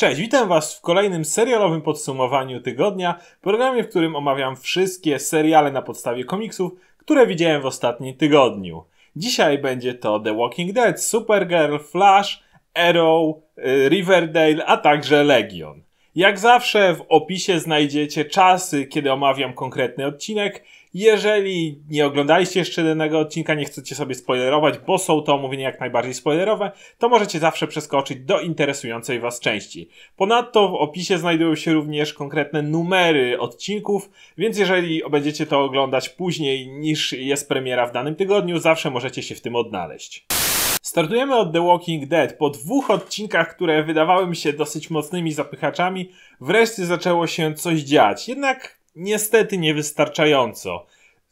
Cześć, witam Was w kolejnym serialowym podsumowaniu tygodnia, programie, w którym omawiam wszystkie seriale na podstawie komiksów, które widziałem w ostatnim tygodniu. Dzisiaj będzie to The Walking Dead, Supergirl, Flash, Arrow, y, Riverdale, a także Legion. Jak zawsze w opisie znajdziecie czasy, kiedy omawiam konkretny odcinek. Jeżeli nie oglądaliście jeszcze danego odcinka, nie chcecie sobie spoilerować, bo są to omówienia jak najbardziej spoilerowe, to możecie zawsze przeskoczyć do interesującej Was części. Ponadto w opisie znajdują się również konkretne numery odcinków, więc jeżeli będziecie to oglądać później niż jest premiera w danym tygodniu, zawsze możecie się w tym odnaleźć. Startujemy od The Walking Dead. Po dwóch odcinkach, które wydawały mi się dosyć mocnymi zapychaczami, wreszcie zaczęło się coś dziać. Jednak niestety niewystarczająco.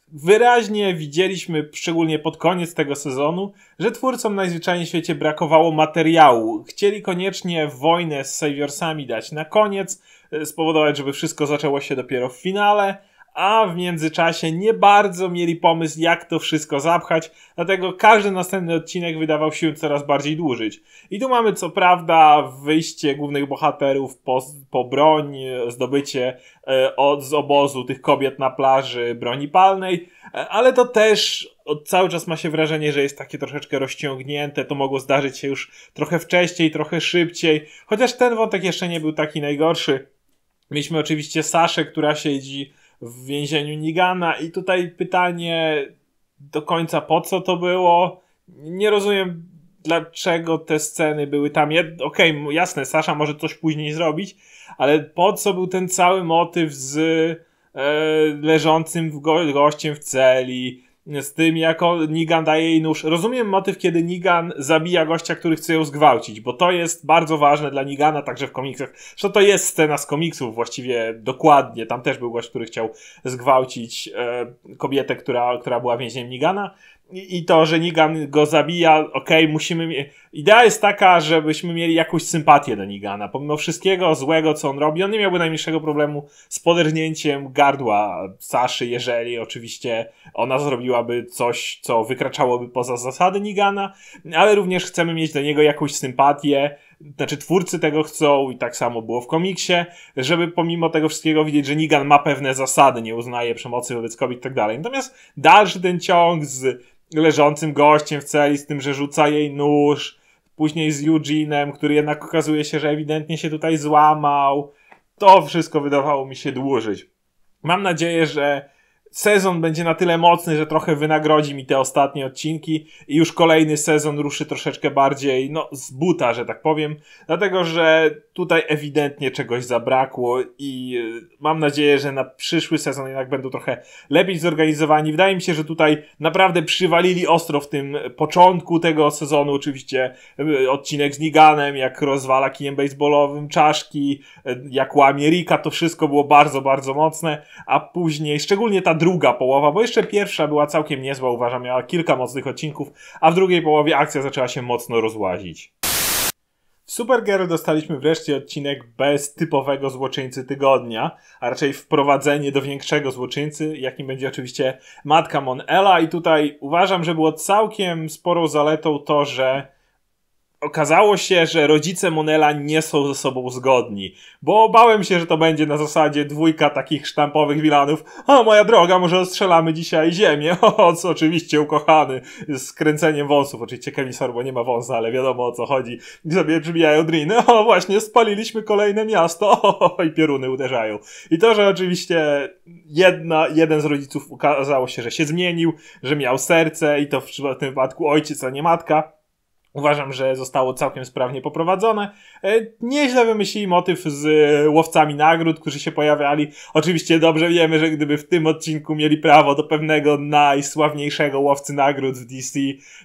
Wyraźnie widzieliśmy, szczególnie pod koniec tego sezonu, że twórcom najzwyczajniej w świecie brakowało materiału. Chcieli koniecznie wojnę z Saviorsami dać na koniec, e, spowodować, żeby wszystko zaczęło się dopiero w finale, a w międzyczasie nie bardzo mieli pomysł, jak to wszystko zapchać, dlatego każdy następny odcinek wydawał się coraz bardziej dłużyć. I tu mamy co prawda wyjście głównych bohaterów po, po broń, zdobycie e, od, z obozu tych kobiet na plaży broni palnej, e, ale to też od, cały czas ma się wrażenie, że jest takie troszeczkę rozciągnięte, to mogło zdarzyć się już trochę wcześniej, trochę szybciej, chociaż ten wątek jeszcze nie był taki najgorszy. Mieliśmy oczywiście Saszę, która siedzi w więzieniu Nigana i tutaj pytanie do końca po co to było? Nie rozumiem dlaczego te sceny były tam. Okej, okay, jasne, Sasza może coś później zrobić, ale po co był ten cały motyw z e, leżącym w go gościem w celi, z tym, jako Nigan daje jej nóż. Rozumiem motyw, kiedy Nigan zabija gościa, który chce ją zgwałcić, bo to jest bardzo ważne dla Nigana, także w komiksach. Że to jest scena z komiksów właściwie dokładnie. Tam też był gość, który chciał zgwałcić e, kobietę, która, która była więźniem Nigana i to, że Nigan go zabija, okej, okay, musimy. Idea jest taka, żebyśmy mieli jakąś sympatię do Nigana. Pomimo wszystkiego złego, co on robi, on nie miałby najmniejszego problemu z podernięciem gardła Saszy, jeżeli oczywiście ona zrobiłaby coś, co wykraczałoby poza zasady Nigana, ale również chcemy mieć do niego jakąś sympatię. Znaczy, twórcy tego chcą, i tak samo było w komiksie, żeby pomimo tego wszystkiego widzieć, że Nigan ma pewne zasady, nie uznaje przemocy wobec kobiet i tak dalej. Natomiast dalszy ten ciąg z leżącym gościem w celi z tym, że rzuca jej nóż, później z Eugene'em, który jednak okazuje się, że ewidentnie się tutaj złamał. To wszystko wydawało mi się dłużyć. Mam nadzieję, że sezon będzie na tyle mocny, że trochę wynagrodzi mi te ostatnie odcinki i już kolejny sezon ruszy troszeczkę bardziej, no, z buta, że tak powiem, dlatego, że tutaj ewidentnie czegoś zabrakło i y, mam nadzieję, że na przyszły sezon jednak będą trochę lepiej zorganizowani. Wydaje mi się, że tutaj naprawdę przywalili ostro w tym początku tego sezonu, oczywiście y, odcinek z Niganem, jak rozwala kijem baseballowym czaszki, y, jak łamie Rika, to wszystko było bardzo, bardzo mocne, a później, szczególnie ta druga połowa, bo jeszcze pierwsza była całkiem niezła, uważam, miała kilka mocnych odcinków, a w drugiej połowie akcja zaczęła się mocno rozłazić. W Supergirl dostaliśmy wreszcie odcinek bez typowego złoczyńcy tygodnia, a raczej wprowadzenie do większego złoczyńcy, jakim będzie oczywiście matka Mon Ela i tutaj uważam, że było całkiem sporą zaletą to, że okazało się, że rodzice Monela nie są ze sobą zgodni, bo obałem się, że to będzie na zasadzie dwójka takich sztampowych wilanów. O, moja droga, może ostrzelamy dzisiaj ziemię. O, co oczywiście ukochany, z kręceniem wąsów. Oczywiście Kevin Sorbo nie ma wąsa, ale wiadomo o co chodzi. I sobie przybijają driny. O, właśnie, spaliliśmy kolejne miasto. O, i pioruny uderzają. I to, że oczywiście jedna, jeden z rodziców okazało się, że się zmienił, że miał serce i to w tym wypadku ojciec, a nie matka Uważam, że zostało całkiem sprawnie poprowadzone. E, nieźle wymyślili motyw z e, łowcami nagród, którzy się pojawiali. Oczywiście dobrze wiemy, że gdyby w tym odcinku mieli prawo do pewnego najsławniejszego łowcy nagród w DC,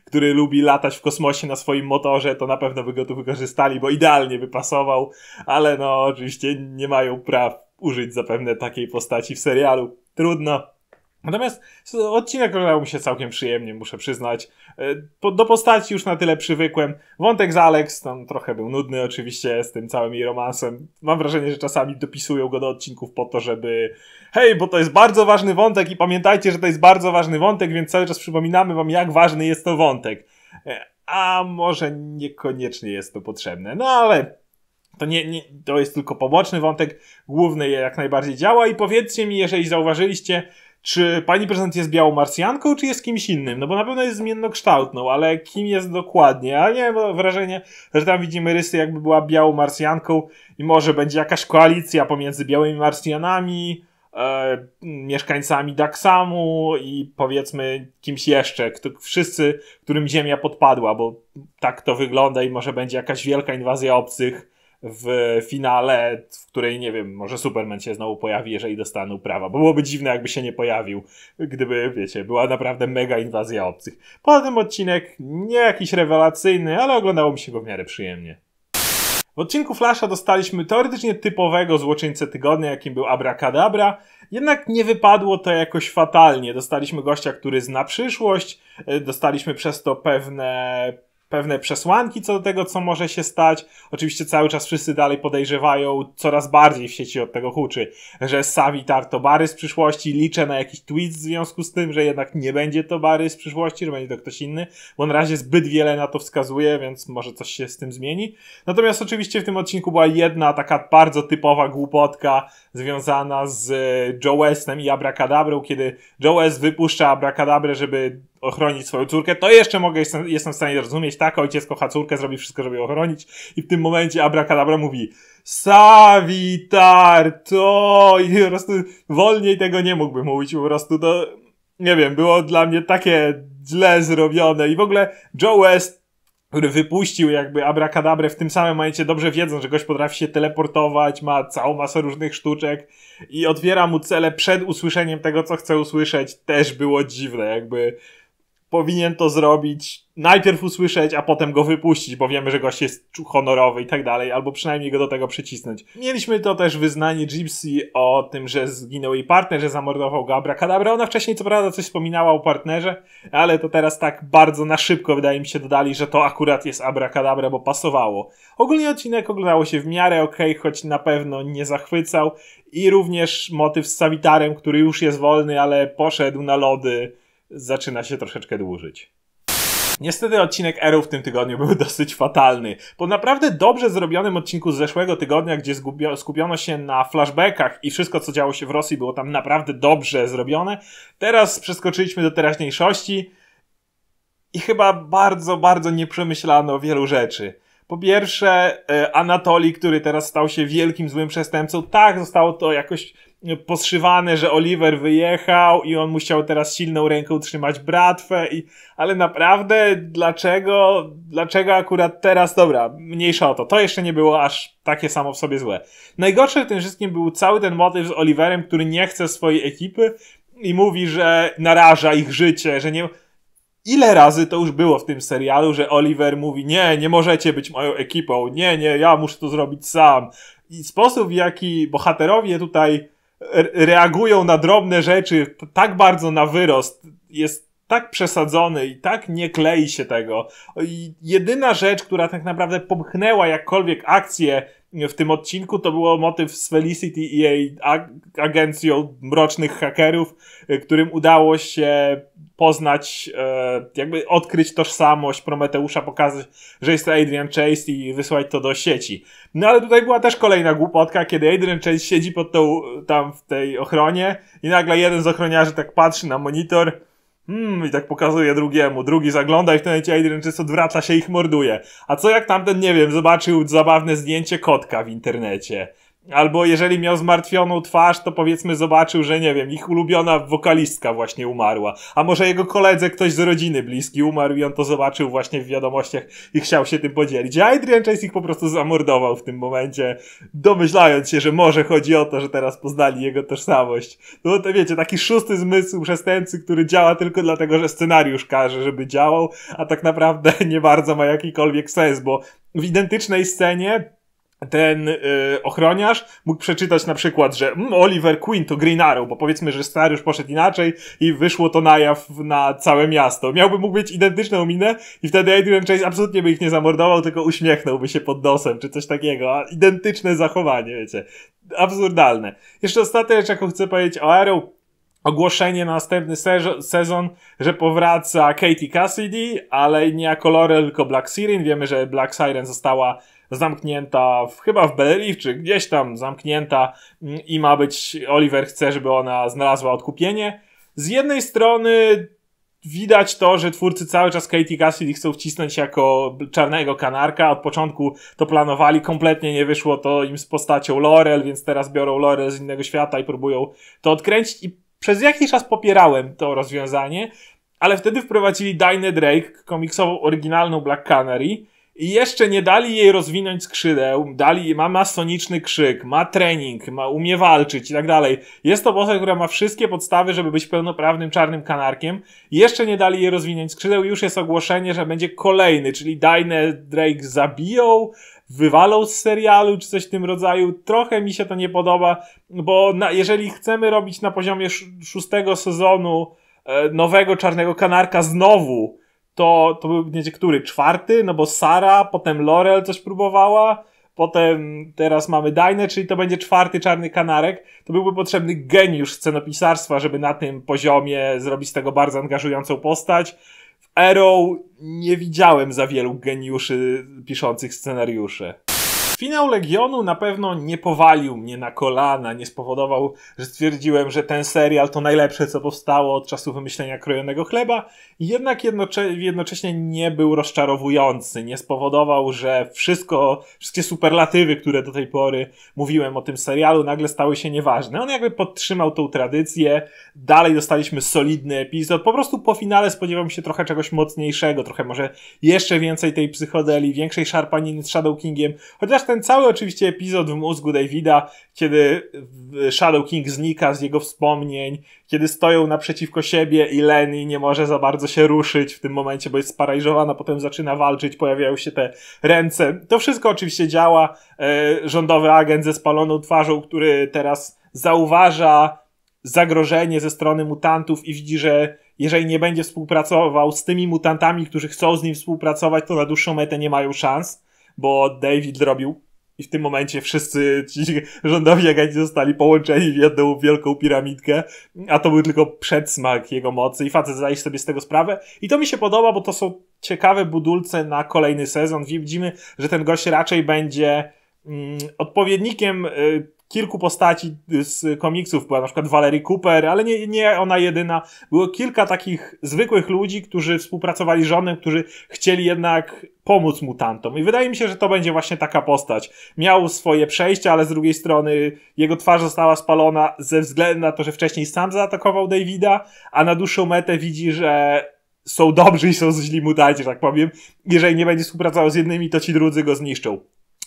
który lubi latać w kosmosie na swoim motorze, to na pewno by go tu wykorzystali, bo idealnie by pasował, ale no oczywiście nie mają praw użyć zapewne takiej postaci w serialu. Trudno. Natomiast odcinek oglądał mi się całkiem przyjemnie, muszę przyznać. E, do postaci już na tyle przywykłem. Wątek z Alex tam trochę był nudny oczywiście z tym całym jej romansem. Mam wrażenie, że czasami dopisują go do odcinków po to, żeby hej, bo to jest bardzo ważny wątek i pamiętajcie, że to jest bardzo ważny wątek, więc cały czas przypominamy wam, jak ważny jest to wątek. E, a może niekoniecznie jest to potrzebne. No ale To, nie, nie, to jest tylko poboczny wątek, główny jak najbardziej działa i powiedzcie mi, jeżeli zauważyliście, czy pani prezydent jest białą marsjanką, czy jest kimś innym? No bo na pewno jest zmiennokształtną, ale kim jest dokładnie? Ja nie mam wrażenia, że tam widzimy rysy, jakby była białą marsjanką i może będzie jakaś koalicja pomiędzy białymi marsjanami, e, mieszkańcami Daxamu i powiedzmy kimś jeszcze, kto, wszyscy, którym Ziemia podpadła, bo tak to wygląda i może będzie jakaś wielka inwazja obcych w finale, w której nie wiem, może Superman się znowu pojawi, jeżeli dostaną prawa. Bo byłoby dziwne, jakby się nie pojawił, gdyby, wiecie, była naprawdę mega inwazja obcych. Poza tym odcinek nie jakiś rewelacyjny, ale oglądało mi się go w miarę przyjemnie. W odcinku Flasha dostaliśmy teoretycznie typowego złoczyńcę tygodnia, jakim był Abracadabra, jednak nie wypadło to jakoś fatalnie. Dostaliśmy gościa, który zna przyszłość, dostaliśmy przez to pewne pewne przesłanki co do tego, co może się stać. Oczywiście cały czas wszyscy dalej podejrzewają, coraz bardziej w sieci od tego huczy, że Savitar to Bary z przyszłości. Liczę na jakiś tweet w związku z tym, że jednak nie będzie to Bary z przyszłości, że będzie to ktoś inny, bo na razie zbyt wiele na to wskazuje, więc może coś się z tym zmieni. Natomiast oczywiście w tym odcinku była jedna taka bardzo typowa głupotka związana z Joe Westem i Abracadabrą, kiedy Joe West wypuszcza Abracadabrę, żeby ochronić swoją córkę, to jeszcze mogę, jestem, jestem w stanie zrozumieć, tak, ojciec kocha córkę, zrobi wszystko, żeby ją ochronić i w tym momencie Abracadabra mówi Savitar, to i po prostu wolniej tego nie mógłbym mówić, po prostu to, nie wiem, było dla mnie takie źle zrobione i w ogóle Joe West który wypuścił jakby abracadabrę w tym samym momencie, dobrze wiedząc, że gość potrafi się teleportować, ma całą masę różnych sztuczek i otwiera mu cele przed usłyszeniem tego, co chce usłyszeć, też było dziwne, jakby powinien to zrobić, najpierw usłyszeć, a potem go wypuścić, bo wiemy, że gość jest honorowy i tak dalej, albo przynajmniej go do tego przycisnąć. Mieliśmy to też wyznanie Gypsy o tym, że zginął jej partner, że zamordował go Abracadabra. Ona wcześniej co prawda coś wspominała o partnerze, ale to teraz tak bardzo na szybko wydaje mi się dodali, że to akurat jest Abracadabra, bo pasowało. Ogólnie odcinek oglądało się w miarę ok, choć na pewno nie zachwycał i również motyw z Savitarem, który już jest wolny, ale poszedł na lody zaczyna się troszeczkę dłużyć. Niestety odcinek Arrow w tym tygodniu był dosyć fatalny. Po naprawdę dobrze zrobionym odcinku z zeszłego tygodnia, gdzie skupiono się na flashbackach i wszystko co działo się w Rosji było tam naprawdę dobrze zrobione, teraz przeskoczyliśmy do teraźniejszości i chyba bardzo, bardzo nie przemyślano wielu rzeczy. Po pierwsze, e, Anatoli, który teraz stał się wielkim złym przestępcą, tak, zostało to jakoś poszywane, że Oliver wyjechał i on musiał teraz silną ręką trzymać bratwę i, ale naprawdę dlaczego, dlaczego akurat teraz, dobra, mniejsza o to, to jeszcze nie było aż takie samo w sobie złe. Najgorsze w tym wszystkim był cały ten motyw z Oliverem, który nie chce swojej ekipy i mówi, że naraża ich życie, że nie, Ile razy to już było w tym serialu, że Oliver mówi, nie, nie możecie być moją ekipą, nie, nie, ja muszę to zrobić sam. I sposób, w jaki bohaterowie tutaj reagują na drobne rzeczy tak bardzo na wyrost, jest tak przesadzony i tak nie klei się tego. I jedyna rzecz, która tak naprawdę popchnęła jakkolwiek akcję w tym odcinku, to było motyw z Felicity i jej ag agencją mrocznych hakerów, którym udało się poznać, e, jakby odkryć tożsamość Prometeusza, pokazać, że jest to Adrian Chase i wysłać to do sieci. No ale tutaj była też kolejna głupotka, kiedy Adrian Chase siedzi pod tą, tam w tej ochronie i nagle jeden z ochroniarzy tak patrzy na monitor, Hmm, i tak pokazuje drugiemu, drugi zagląda i w tym momencie Adrian Chase odwraca się i ich morduje. A co jak tamten, nie wiem, zobaczył zabawne zdjęcie kotka w internecie? Albo jeżeli miał zmartwioną twarz, to powiedzmy zobaczył, że nie wiem, ich ulubiona wokalistka właśnie umarła. A może jego koledze ktoś z rodziny bliski umarł i on to zobaczył właśnie w wiadomościach i chciał się tym podzielić. A Adrian Chase ich po prostu zamordował w tym momencie, domyślając się, że może chodzi o to, że teraz poznali jego tożsamość. No to wiecie, taki szósty zmysł przestępcy, który działa tylko dlatego, że scenariusz każe, żeby działał, a tak naprawdę nie bardzo ma jakikolwiek sens, bo w identycznej scenie ten y, ochroniarz mógł przeczytać na przykład, że mm, Oliver Queen to Green Arrow, bo powiedzmy, że scenariusz poszedł inaczej i wyszło to na jaw na całe miasto. Miałby mógł mieć identyczną minę i wtedy Adrian Chase absolutnie by ich nie zamordował, tylko uśmiechnąłby się pod nosem, czy coś takiego. A identyczne zachowanie, wiecie. Absurdalne. Jeszcze ostatnia rzecz, jaką chcę powiedzieć o Arrow, ogłoszenie na następny sezon, że powraca Katie Cassidy, ale nie jako Laurel, tylko Black Siren. Wiemy, że Black Siren została zamknięta w, chyba w Bellerive, czy gdzieś tam zamknięta mm, i ma być, Oliver chce, żeby ona znalazła odkupienie. Z jednej strony widać to, że twórcy cały czas Katie Cassidy chcą wcisnąć jako czarnego kanarka. Od początku to planowali, kompletnie nie wyszło to im z postacią Laurel, więc teraz biorą Laurel z innego świata i próbują to odkręcić. I przez jakiś czas popierałem to rozwiązanie, ale wtedy wprowadzili Dinah Drake, komiksową oryginalną Black Canary, i jeszcze nie dali jej rozwinąć skrzydeł, dali, ma masoniczny krzyk, ma trening, ma, umie walczyć i tak dalej. Jest to postać, która ma wszystkie podstawy, żeby być pełnoprawnym czarnym kanarkiem. Jeszcze nie dali jej rozwinąć skrzydeł, już jest ogłoszenie, że będzie kolejny, czyli Dinah Drake zabiją, wywalą z serialu, czy coś w tym rodzaju. Trochę mi się to nie podoba, bo na, jeżeli chcemy robić na poziomie szóstego sezonu e, nowego czarnego kanarka znowu, to, to był będzie który? Czwarty? No bo Sara, potem Laurel coś próbowała, potem teraz mamy Dajne, czyli to będzie czwarty czarny kanarek. To byłby potrzebny geniusz scenopisarstwa, żeby na tym poziomie zrobić z tego bardzo angażującą postać. Arrow nie widziałem za wielu geniuszy piszących scenariusze. Finał Legionu na pewno nie powalił mnie na kolana, nie spowodował, że stwierdziłem, że ten serial to najlepsze, co powstało od czasu wymyślenia krojonego chleba, jednak jednocze jednocześnie nie był rozczarowujący, nie spowodował, że wszystko, wszystkie superlatywy, które do tej pory mówiłem o tym serialu, nagle stały się nieważne. On jakby podtrzymał tą tradycję, dalej dostaliśmy solidny epizod, po prostu po finale spodziewam się trochę czegoś mocniejszego, trochę może jeszcze więcej tej psychodeli, większej szarpaniny z Shadow Kingiem, chociaż ten cały oczywiście epizod w mózgu Davida, kiedy Shadow King znika z jego wspomnień, kiedy stoją naprzeciwko siebie i Lenny nie może za bardzo się ruszyć w tym momencie, bo jest sparaliżowana, potem zaczyna walczyć, pojawiają się te ręce. To wszystko oczywiście działa. E, rządowy agent ze spaloną twarzą, który teraz zauważa zagrożenie ze strony mutantów i widzi, że jeżeli nie będzie współpracował z tymi mutantami, którzy chcą z nim współpracować, to na dłuższą metę nie mają szans, bo David zrobił i w tym momencie wszyscy ci rządowi agenci zostali połączeni w jedną wielką piramidkę, a to był tylko przedsmak jego mocy i facet zdaje sobie z tego sprawę. I to mi się podoba, bo to są ciekawe budulce na kolejny sezon. Widzimy, że ten gość raczej będzie mm, odpowiednikiem y, kilku postaci z komiksów, była na przykład Valerie Cooper, ale nie, nie ona jedyna. Było kilka takich zwykłych ludzi, którzy współpracowali z żonem, którzy chcieli jednak pomóc mutantom. I wydaje mi się, że to będzie właśnie taka postać. Miał swoje przejścia, ale z drugiej strony jego twarz została spalona ze względu na to, że wcześniej sam zaatakował Davida, a na dłuższą metę widzi, że są dobrzy i są źli mutanci, że tak powiem. Jeżeli nie będzie współpracował z jednymi, to ci drudzy go zniszczą.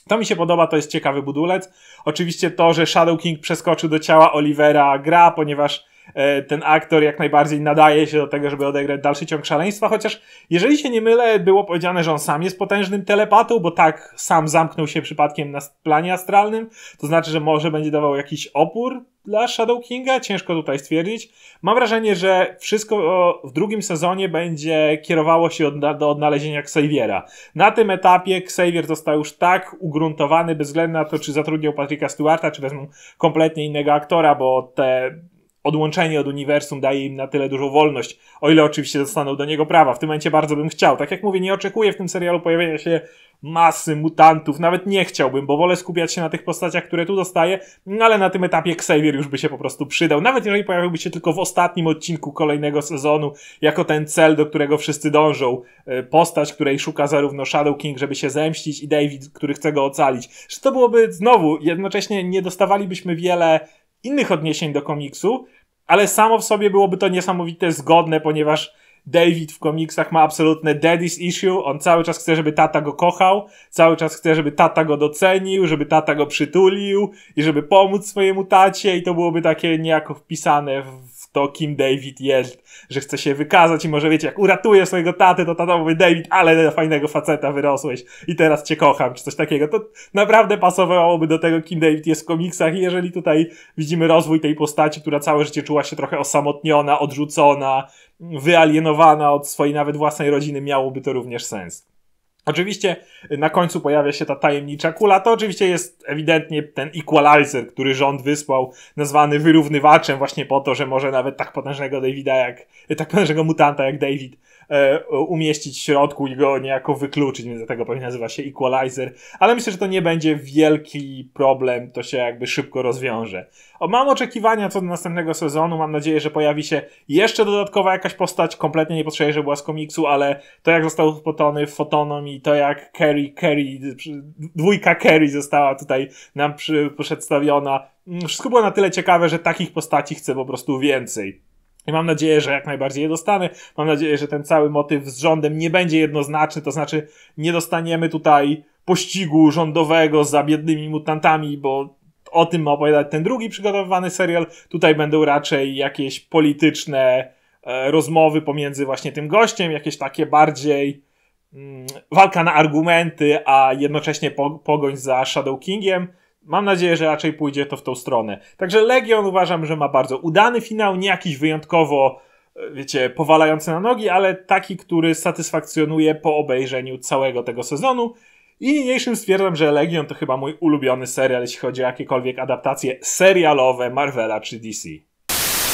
To mi się podoba, to jest ciekawy budulec. Oczywiście to, że Shadow King przeskoczył do ciała Olivera gra, ponieważ ten aktor jak najbardziej nadaje się do tego, żeby odegrać dalszy ciąg szaleństwa, chociaż jeżeli się nie mylę, było powiedziane, że on sam jest potężnym telepatą, bo tak sam zamknął się przypadkiem na planie astralnym, to znaczy, że może będzie dawał jakiś opór dla Shadow Kinga, ciężko tutaj stwierdzić. Mam wrażenie, że wszystko w drugim sezonie będzie kierowało się do odnalezienia Xaviera. Na tym etapie Xavier został już tak ugruntowany, bez względu na to, czy zatrudniał Patricka Stewarta, czy wezmą kompletnie innego aktora, bo te odłączenie od uniwersum daje im na tyle dużą wolność, o ile oczywiście dostaną do niego prawa. W tym momencie bardzo bym chciał. Tak jak mówię, nie oczekuję w tym serialu pojawienia się masy mutantów, nawet nie chciałbym, bo wolę skupiać się na tych postaciach, które tu dostaję, no ale na tym etapie Xavier już by się po prostu przydał. Nawet jeżeli pojawiłby się tylko w ostatnim odcinku kolejnego sezonu, jako ten cel, do którego wszyscy dążą, e, postać, której szuka zarówno Shadow King, żeby się zemścić i David, który chce go ocalić. Że to byłoby znowu, jednocześnie nie dostawalibyśmy wiele innych odniesień do komiksu, ale samo w sobie byłoby to niesamowite zgodne, ponieważ David w komiksach ma absolutne daddy's issue. On cały czas chce, żeby tata go kochał, cały czas chce, żeby tata go docenił, żeby tata go przytulił i żeby pomóc swojemu tacie i to byłoby takie niejako wpisane w to, kim David jest, że chce się wykazać i może wiecie, jak uratuje swojego taty, to tata mówi, David, ale fajnego faceta wyrosłeś i teraz cię kocham, czy coś takiego. To naprawdę pasowałoby do tego, kim David jest w komiksach i jeżeli tutaj widzimy rozwój tej postaci, która całe życie czuła się trochę osamotniona, odrzucona, wyalienowana od swojej nawet własnej rodziny, miałoby to również sens. Oczywiście na końcu pojawia się ta tajemnicza kula. To oczywiście jest ewidentnie ten equalizer, który rząd wysłał, nazwany wyrównywaczem właśnie po to, że może nawet tak potężnego Davida jak, tak potężnego mutanta jak David umieścić w środku i go niejako wykluczyć, więc dlatego pewnie nazywa się Equalizer, ale myślę, że to nie będzie wielki problem, to się jakby szybko rozwiąże. O, mam oczekiwania co do następnego sezonu, mam nadzieję, że pojawi się jeszcze dodatkowa jakaś postać, kompletnie nie potrzebuję, że była z komiksu, ale to jak został fotony fotoną i to jak Carrie, Carrie, dwójka Carrie została tutaj nam przy, przedstawiona, mm, wszystko było na tyle ciekawe, że takich postaci chcę po prostu więcej. I mam nadzieję, że jak najbardziej je dostanę. Mam nadzieję, że ten cały motyw z rządem nie będzie jednoznaczny, to znaczy nie dostaniemy tutaj pościgu rządowego za biednymi mutantami, bo o tym ma opowiadać ten drugi przygotowywany serial. Tutaj będą raczej jakieś polityczne e, rozmowy pomiędzy właśnie tym gościem, jakieś takie bardziej mm, walka na argumenty, a jednocześnie po, pogoń za Shadow Kingiem. Mam nadzieję, że raczej pójdzie to w tą stronę. Także Legion uważam, że ma bardzo udany finał, nie jakiś wyjątkowo, e, wiecie, powalający na nogi, ale taki, który satysfakcjonuje po obejrzeniu całego tego sezonu. I niniejszym stwierdzam, że Legion to chyba mój ulubiony serial, jeśli chodzi o jakiekolwiek adaptacje serialowe Marvela czy DC.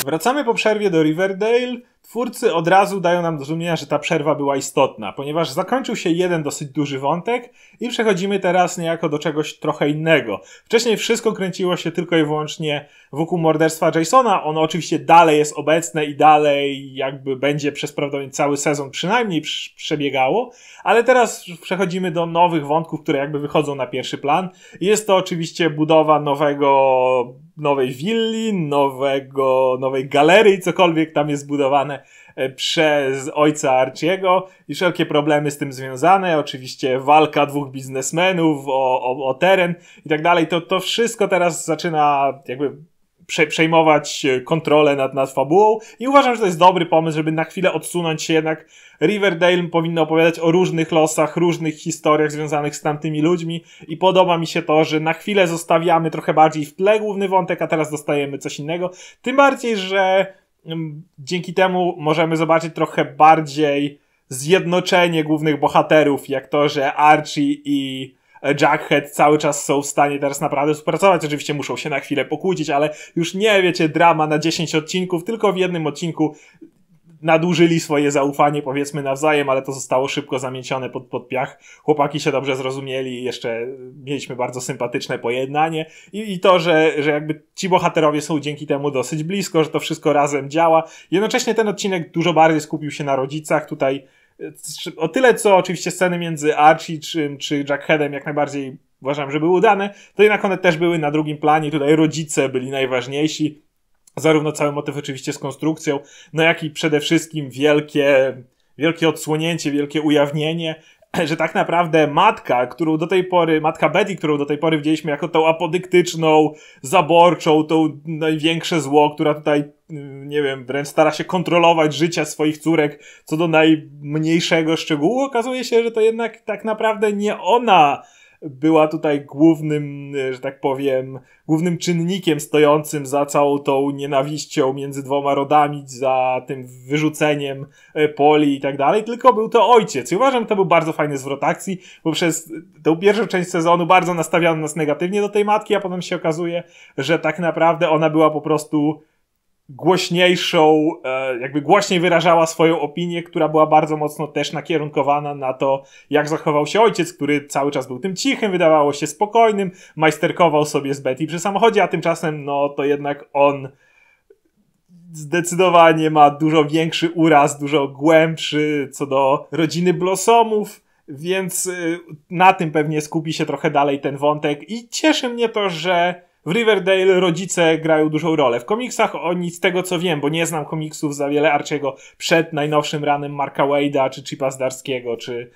Wracamy po przerwie do Riverdale. Twórcy od razu dają nam do zrozumienia, że ta przerwa była istotna, ponieważ zakończył się jeden dosyć duży wątek i przechodzimy teraz niejako do czegoś trochę innego. Wcześniej wszystko kręciło się tylko i wyłącznie wokół morderstwa Jasona. Ono oczywiście dalej jest obecne i dalej jakby będzie przez prawdopodobnie cały sezon przynajmniej przebiegało, ale teraz przechodzimy do nowych wątków, które jakby wychodzą na pierwszy plan. Jest to oczywiście budowa nowego nowej willi, nowego, nowej galerii, cokolwiek tam jest budowane przez ojca Archiego i wszelkie problemy z tym związane, oczywiście walka dwóch biznesmenów o, o, o teren i tak dalej, to, to wszystko teraz zaczyna jakby przejmować kontrolę nad, nad fabułą i uważam, że to jest dobry pomysł, żeby na chwilę odsunąć się jednak. Riverdale powinno opowiadać o różnych losach, różnych historiach związanych z tamtymi ludźmi i podoba mi się to, że na chwilę zostawiamy trochę bardziej w tle główny wątek, a teraz dostajemy coś innego. Tym bardziej, że dzięki temu możemy zobaczyć trochę bardziej zjednoczenie głównych bohaterów, jak to, że Archie i Jackhead cały czas są w stanie teraz naprawdę współpracować. Oczywiście muszą się na chwilę pokłócić, ale już nie, wiecie, drama na 10 odcinków, tylko w jednym odcinku nadużyli swoje zaufanie, powiedzmy nawzajem, ale to zostało szybko zamiecione pod, pod piach. Chłopaki się dobrze zrozumieli, jeszcze mieliśmy bardzo sympatyczne pojednanie i, i to, że, że jakby ci bohaterowie są dzięki temu dosyć blisko, że to wszystko razem działa. Jednocześnie ten odcinek dużo bardziej skupił się na rodzicach. Tutaj o tyle, co oczywiście sceny między Archie czy, czy Jackheadem jak najbardziej uważam, że były udane, to jednak one też były na drugim planie. Tutaj rodzice byli najważniejsi. Zarówno cały motyw oczywiście z konstrukcją, no jak i przede wszystkim wielkie, wielkie odsłonięcie, wielkie ujawnienie, że tak naprawdę matka, którą do tej pory, matka Betty, którą do tej pory widzieliśmy jako tą apodyktyczną, zaborczą, tą największe zło, która tutaj, mm, nie wiem, wręcz stara się kontrolować życia swoich córek co do najmniejszego szczegółu, okazuje się, że to jednak tak naprawdę nie ona była tutaj głównym, że tak powiem, głównym czynnikiem stojącym za całą tą nienawiścią między dwoma rodami, za tym wyrzuceniem e, poli i tak dalej, tylko był to ojciec. I uważam, że to był bardzo fajny zwrot akcji, bo przez tę pierwszą część sezonu bardzo nastawiano nas negatywnie do tej matki, a potem się okazuje, że tak naprawdę ona była po prostu głośniejszą, e, jakby głośniej wyrażała swoją opinię, która była bardzo mocno też nakierunkowana na to, jak zachował się ojciec, który cały czas był tym cichym, wydawało się spokojnym, majsterkował sobie z Betty przy samochodzie, a tymczasem, no to jednak on zdecydowanie ma dużo większy uraz, dużo głębszy co do rodziny Blossomów, więc y, na tym pewnie skupi się trochę dalej ten wątek i cieszy mnie to, że w Riverdale rodzice grają dużą rolę. W komiksach oni, z tego co wiem, bo nie znam komiksów za wiele Archiego przed najnowszym ranem Marka Wade'a, czy Chipa Zdarskiego, czy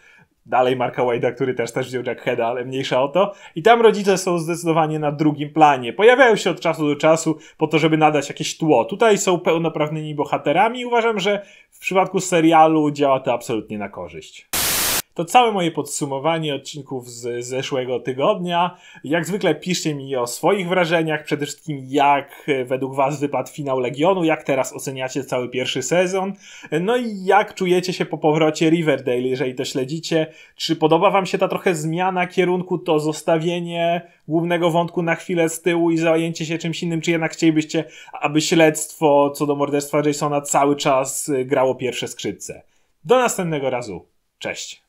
dalej Marka Wade'a, który też też wziął Jackheada, ale mniejsza o to. I tam rodzice są zdecydowanie na drugim planie. Pojawiają się od czasu do czasu po to, żeby nadać jakieś tło. Tutaj są pełnoprawnymi bohaterami i uważam, że w przypadku serialu działa to absolutnie na korzyść. To całe moje podsumowanie odcinków z zeszłego tygodnia. Jak zwykle piszcie mi o swoich wrażeniach, przede wszystkim jak e, według Was wypadł finał Legionu, jak teraz oceniacie cały pierwszy sezon, no i jak czujecie się po powrocie Riverdale, jeżeli to śledzicie. Czy podoba Wam się ta trochę zmiana kierunku, to zostawienie głównego wątku na chwilę z tyłu i zajęcie się czymś innym, czy jednak chcielibyście, aby śledztwo co do morderstwa Jasona cały czas e, grało pierwsze skrzypce? Do następnego razu. Cześć.